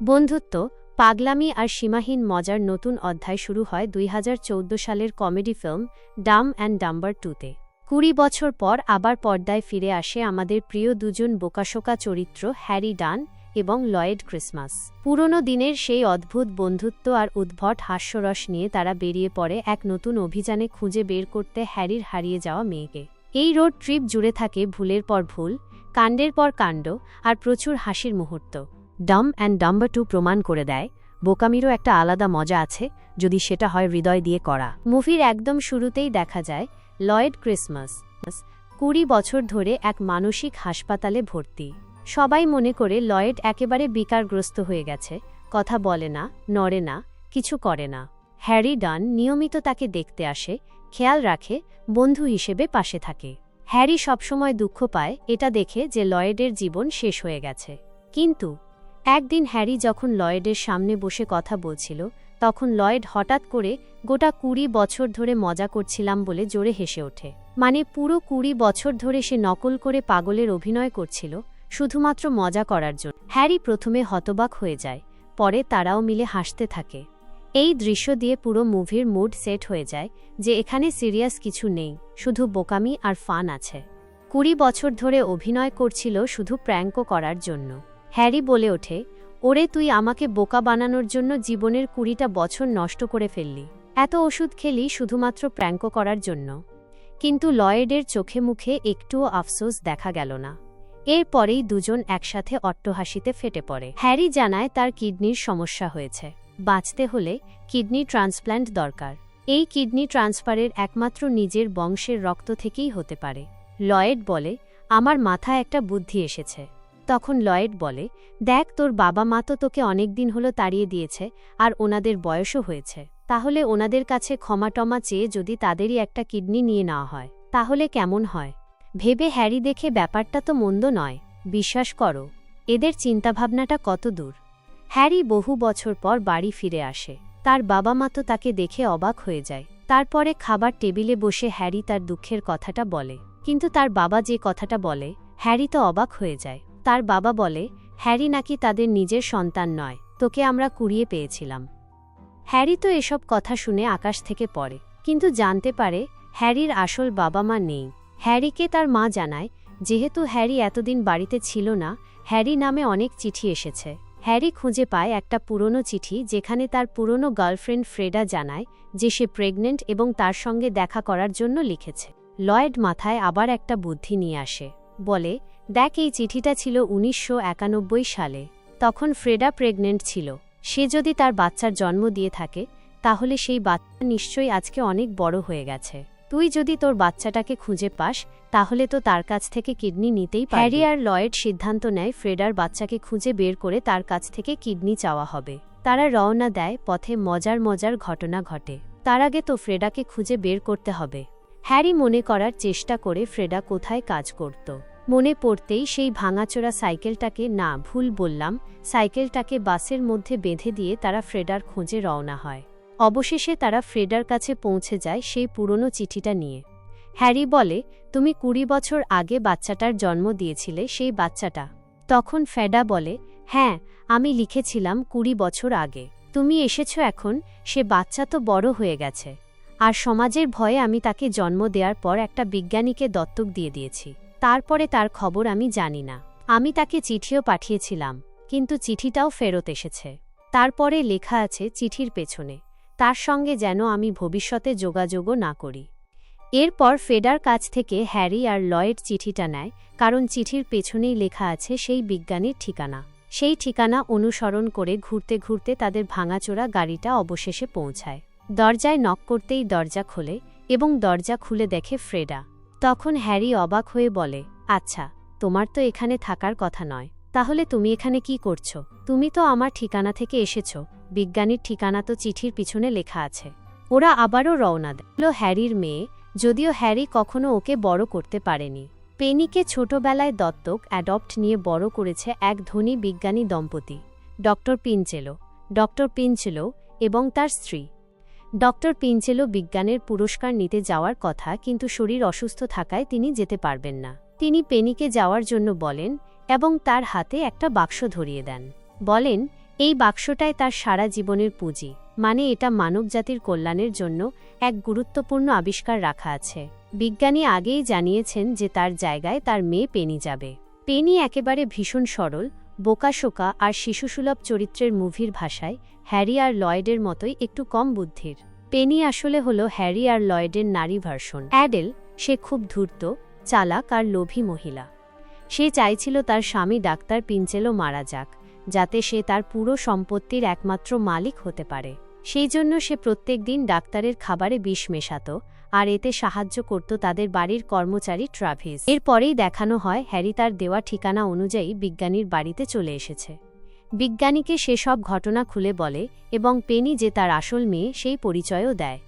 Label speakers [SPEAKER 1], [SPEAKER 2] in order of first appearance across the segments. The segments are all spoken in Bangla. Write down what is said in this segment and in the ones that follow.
[SPEAKER 1] বন্ধুত্ব, পাগলামি আর সীমাহীন মজার নতুন অধ্যায় শুরু হয় দুই হাজার চৌদ্দ সালের comedy film dumb and dumber টুতে। কুড়ি বছর পর আবার পর্দায় ফিরে আসে আমাদের প্রিয় দুজন বোকাশোকা চরিত্র হ্যারি ডান এবং লয়েড ক্রিসমাস। পুরনো দিনের সেই অদ্ভুত বন্ধুত্ব আর উদ্ভট হাস্যরস নিয়ে তারা বেরিয়ে পড়ে এক নতুন অভিযানে খুঁজে বের করতে হ্যারির হারিয়ে যাওয়া মেয়েকে। এই রোড ট্রিপ জুড়ে থাকে ভুলের পর ভুল, কাণ্ডের পর কাণ্ড আর প্রচুর হাসির মুহূর্ত। ডাম অ্যান্ড ডাম্বার টু প্রমাণ করে দেয়, বোকামিরও একটা আলাদা মজা আছে যদি সেটা হয় হৃদয় দিয়ে করা। মুভির একদম শুরুতেই দেখা যায়, লয়েড ক্রিসমাস, কুড়ি বছর ধরে এক মানসিক হাসপাতালে ভর্তি। সবাই মনে করে লয়েড একেবারে বিকারগ্রস্ত হয়ে গেছে, কথা বলে না, নড়ে না, কিছু করে না। হ্যারি ডান নিয়মিত তাকে দেখতে আসে, খেয়াল রাখে, বন্ধু হিসেবে পাশে থাকে। হ্যারি সবসময় দুঃখ পায়, এটা দেখে যে লয়েডের জীবন শেষ হয়ে গেছে। কিন্তু একদিন হ্যারি যখন লয়েডের সামনে বসে কথা বলছিল, তখন লয়েড হঠাৎ করে গোটা কুড়ি বছর ধরে মজা করছিলাম বলে জোরে হেসে ওঠে। মানে পুরো কুড়ি বছর ধরে সে নকল করে পাগলের অভিনয় করছিল, শুধুমাত্র মজা করার জন্য। হ্যারি প্রথমে হতবাক হয়ে যায়, পরে তারাও মিলে হাসতে থাকে। এই দৃশ্য দিয়ে পুরো মুভির মুড সেট হয়ে যায় যে এখানে সিরিয়াস কিছু নেই, শুধু বোকামি আর ফান আছে। কুড়ি বছর ধরে অভিনয় করছিল শুধু প্র্যাঙ্কও করার জন্য। হ্যারি বলে ওঠে, ওরে, তুই আমাকে বোকা বানানোর জন্য জীবনের কুড়িটা বছর নষ্ট করে ফেললি। এত ওষুধ খেলি শুধুমাত্র প্র্যাঙ্ক করার জন্য। কিন্তু লয়েডের চোখে মুখে একটুও আফসোস দেখা গেল না। এরপরেই দুজন একসাথে অট্টহাসিতে ফেটে পড়ে। হ্যারি জানায় তার কিডনির সমস্যা হয়েছে। বাঁচতে হলে কিডনি ট্রান্সপ্ল্যান্ট দরকার। এই কিডনি ট্রান্সফারের একমাত্র নিজের বংশের রক্ত থেকেই হতে পারে। লয়েড বলে, আমার মাথা একটা বুদ্ধি এসেছে। তখন লয়েড বলে, দেখ, তোর বাবা মা তো তোকে অনেক দিন হলো তাড়িয়ে দিয়েছে আর ওনাদের বয়সও হয়েছে। তাহলে ওনাদের কাছে ক্ষমাটমা চেয়ে যদি তাদেরই একটা কিডনি নিয়ে নেওয়া হয়, তাহলে কেমন হয়? ভেবে হ্যারি দেখে ব্যাপারটা তো মন্দ নয়, বিশ্বাস করো, এদের চিন্তাভাবনাটা কত দূর। হ্যারি বহু বছর পর বাড়ি ফিরে আসে। তার বাবা মা তো তাকে দেখে অবাক হয়ে যায়। তারপরে খাবার টেবিলে বসে হ্যারি তার দুঃখের কথাটা বলে। কিন্তু তার বাবা যে কথাটা বলে, হ্যারি তো অবাক হয়ে যায়। তার বাবা বলে, হ্যারি নাকি তাদের নিজের সন্তান নয়, তোকে আমরা কুড়িয়ে পেয়েছিলাম। হ্যারি তো এসব কথা শুনে আকাশ থেকে পড়ে, কিন্তু জানতে পারে, হ্যারির আসল বাবা মা নেই। হ্যারিকে তার মা জানায়, যেহেতু হ্যারি এতদিন বাড়িতে ছিল না, হ্যারি নামে অনেক চিঠি এসেছে। হ্যারি খুঁজে পায় একটা পুরনো চিঠি যেখানে তার পুরনো গার্লফ্রেন্ড ফ্রেডা জানায় যে সে প্রেগনেন্ট এবং তার সঙ্গে দেখা করার জন্য লিখেছে। লয়েড মাথায় আবার একটা বুদ্ধি নিয়ে আসে, বলে দেখ, এই চিঠিটা ছিল উনিশশো একানব্বই সালে। তখন ফ্রেডা প্রেগনেন্ট ছিল। সে যদি তার বাচ্চার জন্ম দিয়ে থাকে, তাহলে সেই বাচ্চা নিশ্চয়ই আজকে অনেক বড় হয়ে গেছে। তুই যদি তোর বাচ্চাটাকে খুঁজে পাস, তাহলে তো তার কাছ থেকে কিডনি নিতেই হ্যারি আর লয়েড সিদ্ধান্ত নেয় ফ্রেডার বাচ্চাকে খুঁজে বের করে তার কাছ থেকে কিডনি চাওয়া হবে। তারা রওনা দেয়, পথে মজার মজার ঘটনা ঘটে। তার আগে তো ফ্রেডাকে খুঁজে বের করতে হবে। হ্যারি মনে করার চেষ্টা করে ফ্রেডা কোথায় কাজ করত। মনে পড়তেই সেই ভাঙাচোরা সাইকেলটাকে, না, ভুল বললাম। সাইকেলটাকে বাসের মধ্যে বেঁধে দিয়ে তারা ফ্রেডার খোঁজে রওনা হয়। অবশেষে তারা ফ্রেডার কাছে পৌঁছে যায় সেই পুরনো চিঠিটা নিয়ে। হ্যারি বলে, তুমি কুড়ি বছর আগে বাচ্চাটার জন্ম দিয়েছিলে, সেই বাচ্চাটা। তখন ফেডা বলে হ্যাঁ আমি লিখেছিলাম কুড়ি বছর আগে। তুমি এসেছ এখন, সে বাচ্চা তো বড় হয়ে গেছে। আর সমাজের ভয়ে আমি তাকে জন্ম দেওয়ার পর একটা বিজ্ঞানীকে দত্তক দিয়ে দিয়েছি। তারপরে তার খবর আমি জানি না। আমি তাকে চিঠিও পাঠিয়েছিলাম, কিন্তু চিঠিটাও ফেরত এসেছে। তারপরে লেখা আছে চিঠির পেছনে, তার সঙ্গে যেন আমি ভবিষ্যতে যোগাযোগও না করি। এরপর ফেডার কাছ থেকে হ্যারি আর লয়েড চিঠিটা নেয়, কারণ চিঠির পেছনেই লেখা আছে সেই বিজ্ঞানীর ঠিকানা। সেই ঠিকানা অনুসরণ করে ঘুরতে ঘুরতে তাদের ভাঙাচোরা গাড়িটা অবশেষে পৌঁছায়। দরজায় নক করতেই দরজা খোলে এবং দরজা খুলে দেখে ফ্রেডা। তখন হ্যারি অবাক হয়ে বলে আচ্ছা তোমার তো এখানে থাকার কথা নয়। তাহলে তুমি এখানে কি করছ? তুমি তো আমার ঠিকানা থেকে এসেছ। বিজ্ঞানীর ঠিকানা তো চিঠির পিছনে লেখা আছে। ওরা আবারও রওনা দিল হ্যারির মেয়ে, যদিও হ্যারি কখনো ওকে বড় করতে পারেনি। পেনিকে ছোটবেলায় দত্তক অ্যাডপ্ট নিয়ে বড় করেছে এক ধনী বিজ্ঞানী দম্পতি। ডক্টর পিনচেলো ডক্টর পিনচেলো এবং তার স্ত্রী। ডক্টর পিঞ্চেলো বিজ্ঞানের পুরস্কার নিতে যাওয়ার কথা, কিন্তু শরীর অসুস্থ থাকায় তিনি যেতে পারবেন না। তিনি পেনিকে যাওয়ার জন্য বলেন এবং তার হাতে একটা বাক্স ধরিয়ে দেন। বলেন, এই বাক্সটায় তার সারা জীবনের পুঁজি। মানে এটা মানবজাতির কল্যাণের জন্য এক গুরুত্বপূর্ণ আবিষ্কার রাখা আছে। বিজ্ঞানী আগেই জানিয়েছেন যে তার জায়গায় তার মেয়ে পেনি যাবে। পেনি একেবারে ভীষণ সরল বোকাশোকা আর শিশুসুলভ চরিত্রের মুভির ভাষায় হ্যারি আর লয়েডের মতোই একটু কম বুদ্ধির। পেনি আসলে হলো হ্যারি আর লয়েডের নারী ভার্সন। অ্যাডেল, সে খুব ধূর্ত, চালাক আর লোভী মহিলা। সে চাইছিল তার স্বামী ডাক্তার পিঞ্চেলো মারা যাক, যাতে সে তার পুরো সম্পত্তির একমাত্র মালিক হতে পারে। সেই জন্য সে প্রত্যেক দিন ডাক্তারের খাবারে বিষ মেশাত, আর এতে সাহায্য করত তাদের বাড়ির কর্মচারী ট্রাভিস। এরপরেই দেখানো হয় হ্যারি তার দেওয়া ঠিকানা অনুযায়ী বিজ্ঞানীর বাড়িতে চলে এসেছে। বিজ্ঞানীকে সেসব ঘটনা খুলে বলে এবং পেনি যে তার আসল মেয়ে সেই পরিচয়ও দেয়।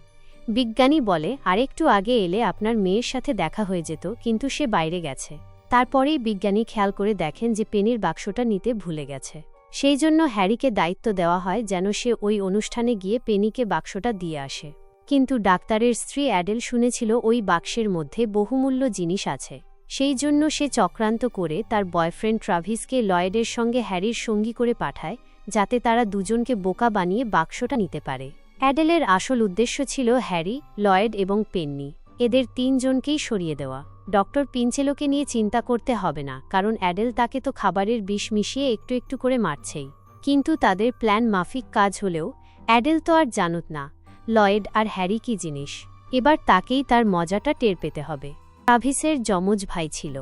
[SPEAKER 1] বিজ্ঞানী বলে, আরেকটু আগে এলে আপনার মেয়ের সাথে দেখা হয়ে যেত, কিন্তু সে বাইরে গেছে। তারপরেই বিজ্ঞানী খেয়াল করে দেখেন যে পেনির বাক্সটা নিতে ভুলে গেছে। সেই জন্য হ্যারিকে দায়িত্ব দেওয়া হয় যেন সে ওই অনুষ্ঠানে গিয়ে পেনিকে বাক্সটা দিয়ে আসে। কিন্তু ডাক্তারের স্ত্রী অ্যাডেল শুনেছিল ওই বাক্সের মধ্যে বহুমূল্য জিনিস আছে। সেই জন্য সে চক্রান্ত করে তার বয়ফ্রেন্ড ট্রাভিসকে লয়েডের সঙ্গে হ্যারির সঙ্গী করে পাঠায়, যাতে তারা দুজনকে বোকা বানিয়ে বাক্সটা নিতে পারে। অ্যাডেলের আসল উদ্দেশ্য ছিল হ্যারি, লয়েড এবং পেন্নি। এদের তিনজনকেই সরিয়ে দেওয়া। ডক্টর পিঞ্চেলোকে নিয়ে চিন্তা করতে হবে না, কারণ অ্যাডেল তাকে তো খাবারের বিষ মিশিয়ে একটু একটু করে মারছেই। কিন্তু তাদের প্ল্যান মাফিক কাজ হলেও, অ্যাডেল তো আর জানত না, লয়েড আর হ্যারি কি জিনিস? এবার তাকেই তার মজাটা টের পেতে হবে। ট্রাভিসের যমজ ভাই ছিল।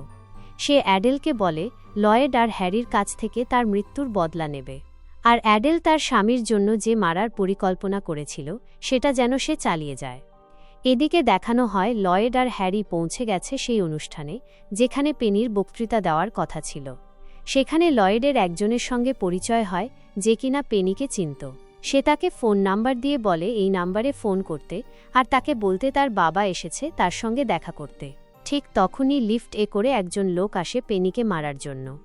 [SPEAKER 1] সে অ্যাডেলকে বলে, লয়েড আর হ্যারির কাছ থেকে তার মৃত্যুর বদলা নেবে। আর অ্যাডেল তার স্বামীর জন্য যে মারার পরিকল্পনা করেছিল, সেটা যেন সে চালিয়ে যায়। এদিকে দেখানো হয়, লয়েড আর হ্যারি পৌঁছে গেছে সেই অনুষ্ঠানে, যেখানে পেনির বক্তৃতা দেওয়ার কথা ছিল। সেখানে লয়েডের একজনের সঙ্গে পরিচয় হয়, যে কিনা পেনিকে চিনত। সে তাকে ফোন নাম্বার দিয়ে বলে, এই নাম্বারে ফোন করতে। আর তাকে বলতে তার বাবা এসেছে, তার সঙ্গে দেখা করতে। ঠিক তখনই লিফট এ করে একজন লোক আসে পেনিকে মারার জন্য।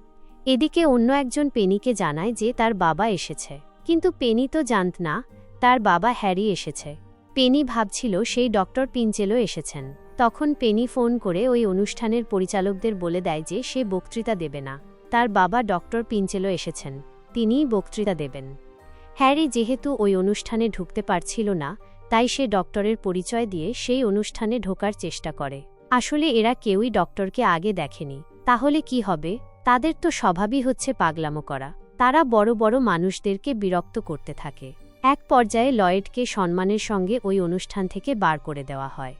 [SPEAKER 1] এদিকে অন্য একজন পেনিকে জানায় যে তার বাবা এসেছে। কিন্তু পেনি তো জানত না, তার বাবা হ্যারি এসেছে। পেনি ভাবছিল সেই ডক্টর পিঞ্চেলো এসেছেন। তখন পেনি ফোন করে ওই অনুষ্ঠানের পরিচালকদের বলে দেয় যে সে বক্তৃতা দেবে না। তার বাবা ডক্টর পিঞ্চেলো এসেছেন। তিনিই বক্তৃতা দেবেন। হ্যারি যেহেতু ওই অনুষ্ঠানে ঢুকতে পারছিল না, তাই সে ডক্টরের পরিচয় দিয়ে সেই অনুষ্ঠানে ঢোকার চেষ্টা করে। আসলে এরা কেউই ডক্টরকে আগে দেখেনি। তাহলে কি হবে? তাদের তো স্বভাবই হচ্ছে পাগলামো করা। তারা বড় বড় মানুষদেরকে বিরক্ত করতে থাকে। এক পর্যায়ে লয়েডকে সম্মানের সঙ্গে ওই অনুষ্ঠান থেকে বার করে দেওয়া হয়।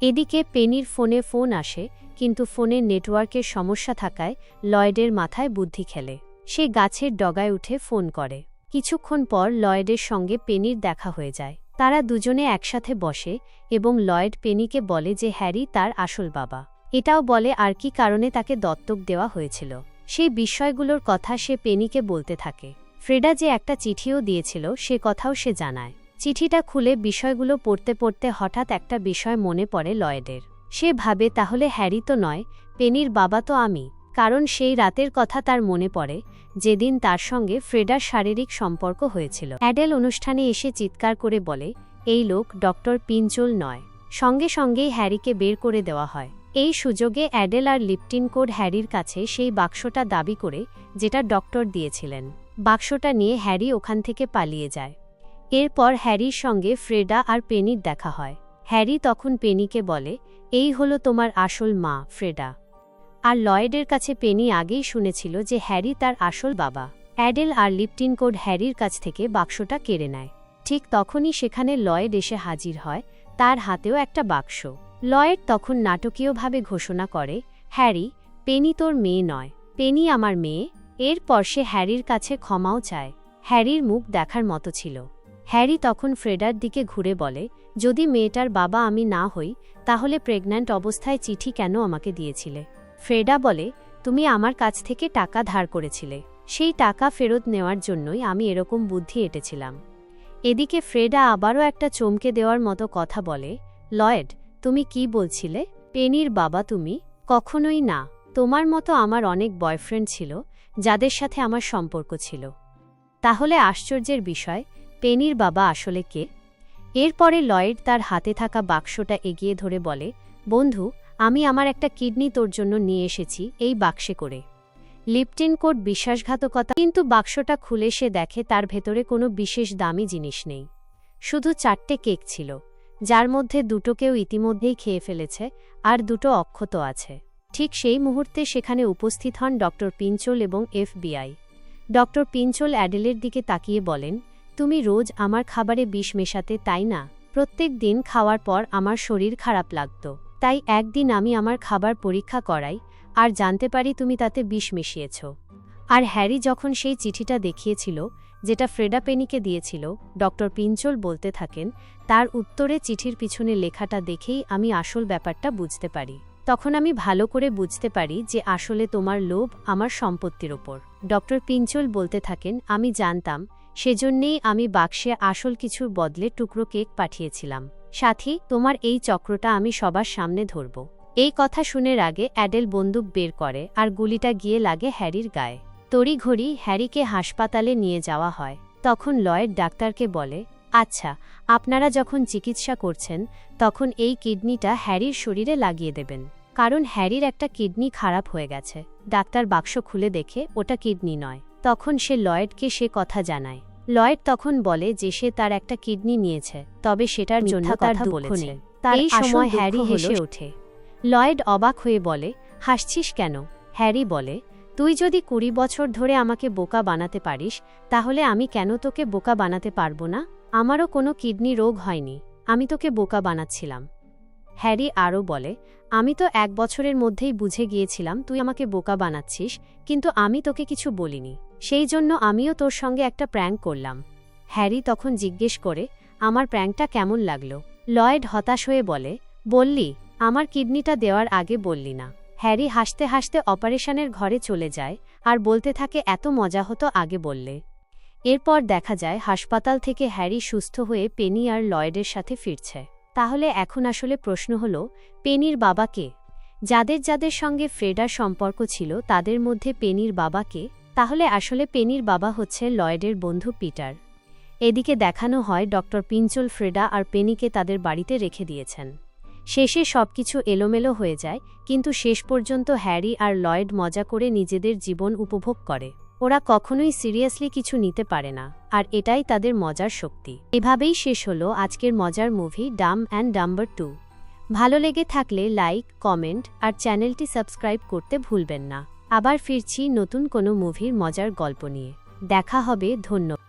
[SPEAKER 1] এদিকে পেনির ফোনে ফোন আসে, কিন্তু ফোনের নেটওয়ার্কের সমস্যা থাকায় লয়েডের মাথায় বুদ্ধি খেলে। সে গাছের ডগায় উঠে ফোন করে। কিছুক্ষণ পর লয়েডের সঙ্গে পেনির দেখা হয়ে যায়। তারা দুজনে একসাথে বসে এবং লয়েড পেনিকে বলে যে হ্যারি তার আসল বাবা। এটাও বলে আর কি কারণে তাকে দত্তক দেওয়া হয়েছিল। সেই বিষয়গুলোর কথা সে পেনিকে বলতে থাকে। ফ্রেডা যে একটা চিঠিও দিয়েছিল, সে কথাও সে জানায়। চিঠিটা খুলে বিষয়গুলো পড়তে পড়তে হঠাৎ একটা বিষয় মনে পড়ে লয়েডের। সে ভাবে, তাহলে হ্যারি তো নয়, পেনির বাবা তো আমি। কারণ সেই রাতের কথা তার মনে পড়ে, যেদিন তার সঙ্গে ফ্রেডার শারীরিক সম্পর্ক হয়েছিল। অ্যাডেল অনুষ্ঠানে এসে চিৎকার করে বলে, এই লোক ডক্টর পিঞ্চল নয়। সঙ্গে সঙ্গেই হ্যারিকে বের করে দেওয়া হয়। এই সুযোগে অ্যাডেল আর লিপটিন কোড হ্যারির কাছে সেই বাক্সটা দাবি করে, যেটা ডক্টর দিয়েছিলেন। বাক্সটা নিয়ে হ্যারি ওখান থেকে পালিয়ে যায়। এরপর হ্যারির সঙ্গে ফ্রেডা আর পেনির দেখা হয়। হ্যারি তখন পেনিকে বলে, এই হলো তোমার আসল মা, ফ্রেডা। আর লয়েডের কাছে পেনি আগেই শুনেছিল যে হ্যারি তার আসল বাবা। অ্যাডেল আর লিপটিন কোড হ্যারির কাছ থেকে বাক্সটা কেড়ে নেয়। ঠিক তখনই সেখানে লয়েড এসে হাজির হয় তার হাতেও একটা বাক্স। লয়েড তখন নাটকীয়ভাবে ঘোষণা করে, হ্যারি, পেনি তোর মেয়ে নয়। পেনি আমার মেয়ে এরপর সে হ্যারির কাছে ক্ষমাও চায়। হ্যারির মুখ দেখার মতো ছিল। হ্যারি তখন ফ্রেডার দিকে ঘুরে বলে, যদি মেয়েটার বাবা আমি না হই, তাহলে প্রেগন্যান্ট অবস্থায় চিঠি কেন আমাকে দিয়েছিলে? ফ্রেডা বলে, তুমি আমার কাছ থেকে টাকা ধার করেছিলে। সেই টাকা ফেরত নেওয়ার জন্যই আমি এরকম বুদ্ধি এঁটেছিলাম। এদিকে ফ্রেডা আবারও একটা চমকে দেওয়ার মতো কথা বলে, লয়েড, তুমি কি বলছিলে? পেনির বাবা তুমি? কখনোই না। তোমার মতো আমার অনেক বয়ফ্রেন্ড ছিল যাদের সাথে আমার সম্পর্ক ছিল। তাহলে আশ্চর্যের বিষয়, পেনির বাবা আসলে কে? এরপরে লয়েড তার হাতে থাকা বাক্সটা এগিয়ে ধরে বলে, বন্ধু, আমি আমার একটা কিডনি তোর জন্য নিয়ে এসেছি, এই বাক্সে করে। লিপটিন কোট বিশ্বাসঘাতকতা, কিন্তু বাক্সটা খুলে সে দেখে তার ভেতরে কোনো বিশেষ দামি জিনিস নেই। শুধু চারটে কেক ছিল, যার মধ্যে দুটো কেউ ইতিমধ্যেই খেয়ে ফেলেছে, আর দুটো অক্ষত আছে। ঠিক সেই মুহূর্তে সেখানে উপস্থিত হন ড পিঞ্চল এবং এফবিআই। ড পিঞ্চল অ্যাডেলের দিকে তাকিয়ে বলেন, তুমি রোজ আমার খাবারে বিষ মেশাতে, তাই না? প্রত্যেক দিন খাওয়ার পর আমার শরীর খারাপ লাগত। তাই একদিন আমি আমার খাবার পরীক্ষা করাই, আর জানতে পারি তুমি তাতে বিষ মিশিয়েছ। আর হ্যারি যখন সেই চিঠিটা দেখিয়েছিল, যেটা ফ্রেডা পেনিকে দিয়েছিল ড পিঞ্চল বলতে থাকেন, তার উত্তরে চিঠির পিছনে লেখাটা দেখেই আমি আসল ব্যাপারটা বুঝতে পারি। তখন আমি ভালো করে বুঝতে পারি যে আসলে তোমার লোভ আমার সম্পত্তির ওপর। ডক্টর পিঞ্চল বলতে থাকেন, আমি জানতাম, সেজন্যেই আমি বাক্সে আসল কিছুর বদলে টুকরো কেক পাঠিয়েছিলাম। সাথী, তোমার এই চক্রটা আমি সবার সামনে ধরব। এই কথা শুনের আগে অ্যাডেল বন্দুক বের করে আর গুলিটা গিয়ে লাগে হ্যারির গায়ে। তড়িঘড়ি হ্যারিকে হাসপাতালে নিয়ে যাওয়া হয়। তখন লয়েড ডাক্তারকে বলে আচ্ছা আপনারা যখন চিকিৎসা করছেন তখন এই কিডনিটা হ্যারির শরীরে লাগিয়ে দেবেন। কারণ হ্যারির একটা কিডনি খারাপ হয়ে গেছে। ডাক্তার বাক্স খুলে দেখে ওটা কিডনি নয়। তখন সে লয়েডকে সে কথা জানায়। লয়েড তখন বলে যে সে তার একটা কিডনি নিয়েছে তবে সেটার জন্য তার দুঃখ নেই। তার এই সময় হ্যারি হেসে ওঠে। লয়েড অবাক হয়ে বলে হাসছিস কেন? হ্যারি বলে তুই যদি কুড়ি বছর ধরে আমাকে বোকা বানাতে পারিস তাহলে আমি কেন তোকে বোকা বানাতে পারব না? আমারও কোনো কিডনি রোগ হয়নি, আমি তোকে বোকা বানাচ্ছিলাম। হ্যারি আরও বলে, আমি তো এক বছরের মধ্যেই বুঝে গিয়েছিলাম তুই আমাকে বোকা বানাচ্ছিস, কিন্তু আমি তোকে কিছু বলিনি, সেই জন্য আমিও তোর সঙ্গে একটা প্র্যাঙ্ক করলাম। হ্যারি তখন জিজ্ঞেস করে, আমার প্র্যাঙ্কটা কেমন লাগল? লয়েড হতাশ হয়ে বলে, বললি, আমার কিডনিটা দেওয়ার আগে বললি না। হ্যারি হাসতে হাসতে অপারেশনের ঘরে চলে যায়, আর বলতে থাকে, এত মজা হতো আগে বললে। এরপর দেখা যায় হাসপাতাল থেকে হ্যারি সুস্থ হয়ে পেনি আর লয়েডের সাথে ফিরছে। তাহলে এখন আসলে প্রশ্ন হল, পেনির বাবাকে যাদের যাদের সঙ্গে ফ্রেডার সম্পর্ক ছিল, তাদের মধ্যে পেনির বাবাকে তাহলে আসলে পেনির বাবা হচ্ছে লয়েডের বন্ধু পিটার। এদিকে দেখানো হয় ডক্টর পিঞ্চল ফ্রেডা আর পেনিকে তাদের বাড়িতে রেখে দিয়েছেন। শেষে সবকিছু এলোমেলো হয়ে যায়, কিন্তু শেষ পর্যন্ত হ্যারি আর লয়েড মজা করে নিজেদের জীবন উপভোগ করে। ওরা কখনোই সিরিয়াসলি কিছু নিতে পারে না, আর এটাই তাদের মজার শক্তি। এভাবেই শেষ হলো আজকের মজার movie Dam and Dumber two. ভালো লেগে থাকলে লাইক, কমেন্ট আর চ্যানেলটি সাবস্ক্রাইব করতে ভুলবেন না। আবার ফিরছি নতুন কোনো মুভির মজার গল্প নিয়ে। দেখা হবে, ধন্যবাদ।